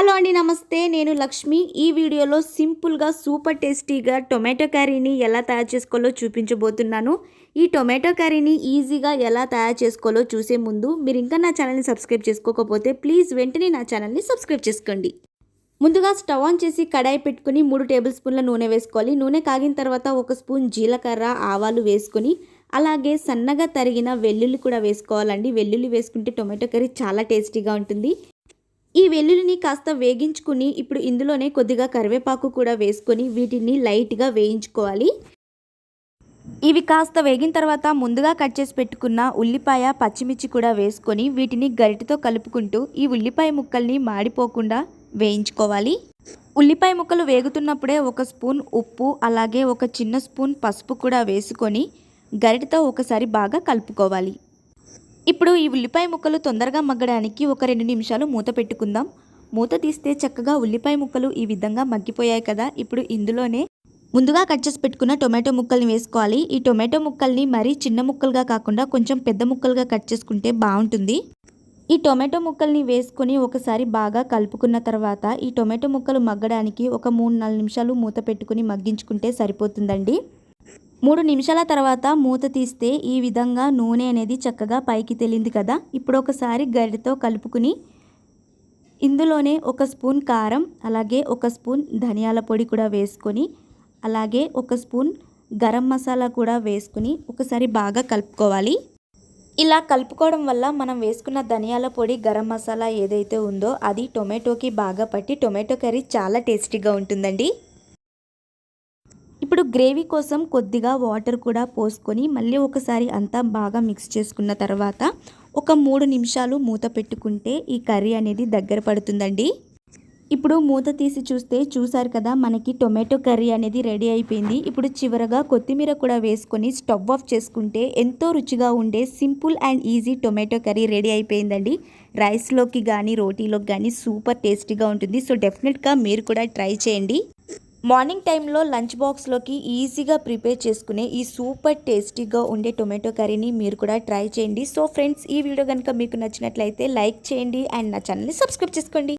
Hello అండి నమస్తే. నేను లక్ష్మి. ఈ వీడియోలో సింపుల్గా సూపర్ టేస్టీగా టొమాటో కర్రీని ఎలా తయారు చేసుకోవాలో చూపించబోతున్నాను. ఈ టొమాటో కర్రీని ఈజీగా ఎలా తయారు చేసుకోవాలో చూసే ముందు మీరు ఇంకా నా ఛానల్ని సబ్స్క్రైబ్ చేసుకోకపోతే ప్లీజ్ వెంటనే నా ఛానల్ని సబ్స్క్రైబ్ చేసుకోండి. ముందుగా స్టవ్ ఆన్ చేసి కడాయి పెట్టుకుని మూడు టేబుల్ స్పూన్ల నూనె వేసుకోవాలి. నూనె కాగిన తర్వాత ఒక స్పూన్ జీలకర్ర ఆవాలు వేసుకొని అలాగే సన్నగా తరిగిన వెల్లుల్లి కూడా వేసుకోవాలండి. వెల్లుల్లి వేసుకుంటే టొమాటో కర్రీ చాలా టేస్టీగా ఉంటుంది. ఈ వెల్లుల్లిని కాస్త వేగించుకుని ఇప్పుడు ఇందులోనే కొద్దిగా కరివేపాకు కూడా వేసుకొని వీటిని లైట్గా వేయించుకోవాలి. ఇవి కాస్త వేగిన తర్వాత ముందుగా కట్ చేసి పెట్టుకున్న ఉల్లిపాయ పచ్చిమిర్చి కూడా వేసుకొని వీటిని గరిటతో కలుపుకుంటూ ఈ ఉల్లిపాయ ముక్కల్ని మాడిపోకుండా వేయించుకోవాలి. ఉల్లిపాయ ముక్కలు వేగుతున్నప్పుడే ఒక స్పూన్ ఉప్పు అలాగే ఒక చిన్న స్పూన్ పసుపు కూడా వేసుకొని గరిటతో ఒకసారి బాగా కలుపుకోవాలి. ఇప్పుడు ఈ ఉల్లిపాయ ముక్కలు తొందరగా మగ్గడానికి ఒక రెండు నిమిషాలు మూత పెట్టుకుందాం. మూత తీస్తే చక్కగా ఉల్లిపాయ ముక్కలు ఈ విధంగా మగ్గిపోయాయి కదా. ఇప్పుడు ఇందులోనే ముందుగా కట్ చేసి పెట్టుకున్న టొమాటో ముక్కల్ని వేసుకోవాలి. ఈ టొమాటో ముక్కల్ని మరీ చిన్న ముక్కలుగా కాకుండా కొంచెం పెద్ద ముక్కలుగా కట్ చేసుకుంటే బాగుంటుంది. ఈ టొమాటో ముక్కల్ని వేసుకొని ఒకసారి బాగా కలుపుకున్న తర్వాత ఈ టొమాటో ముక్కలు మగ్గడానికి ఒక మూడు నాలుగు నిమిషాలు మూత పెట్టుకుని మగ్గించుకుంటే సరిపోతుందండి. మూడు నిమిషాల తర్వాత మూత తీస్తే ఈ విధంగా నూనె అనేది చక్కగా పైకి తేలింది కదా. ఇప్పుడు ఒకసారి గరిటతో కలుపుకుని ఇందులోనే ఒక స్పూన్ కారం అలాగే ఒక స్పూన్ ధనియాల పొడి కూడా వేసుకొని అలాగే ఒక స్పూన్ గరం మసాలా కూడా వేసుకుని ఒకసారి బాగా కలుపుకోవాలి. ఇలా కలుపుకోవడం వల్ల మనం వేసుకున్న ధనియాల పొడి గరం మసాలా ఏదైతే ఉందో అది టొమాటోకి బాగా పట్టి టొమాటో కర్రీ చాలా టేస్టీగా ఉంటుందండి. ఇప్పుడు గ్రేవీ కోసం కొద్దిగా వాటర్ కూడా పోసుకొని మళ్ళీ ఒకసారి అంతా బాగా మిక్స్ చేసుకున్న తర్వాత ఒక మూడు నిమిషాలు మూత పెట్టుకుంటే ఈ కర్రీ అనేది దగ్గర పడుతుందండి. ఇప్పుడు మూత తీసి చూస్తే చూసారు కదా మనకి టొమాటో కర్రీ అనేది రెడీ అయిపోయింది. ఇప్పుడు చివరగా కొత్తిమీర కూడా వేసుకొని స్టవ్ ఆఫ్ చేసుకుంటే ఎంతో రుచిగా ఉండే simple and easy tomato curry ready అయిపోయిందండి. రైస్లోకి కానీ రోటీలోకి కానీ సూపర్ టేస్టీగా ఉంటుంది. సో డెఫినెట్గా మీరు కూడా ట్రై చేయండి. మార్నింగ్ టైంలో లంచ్ బాక్స్లోకి ఈజీగా ప్రిపేర్ చేసుకునే ఈ సూపర్ టేస్టీగా ఉండే టొమాటో కర్రీని మీరు కూడా ట్రై చేయండి. సో ఫ్రెండ్స్ ఈ వీడియో కనుక మీకు నచ్చినట్లయితే లైక్ చేయండి అండ్ నా ఛానల్ని సబ్స్క్రైబ్ చేసుకోండి.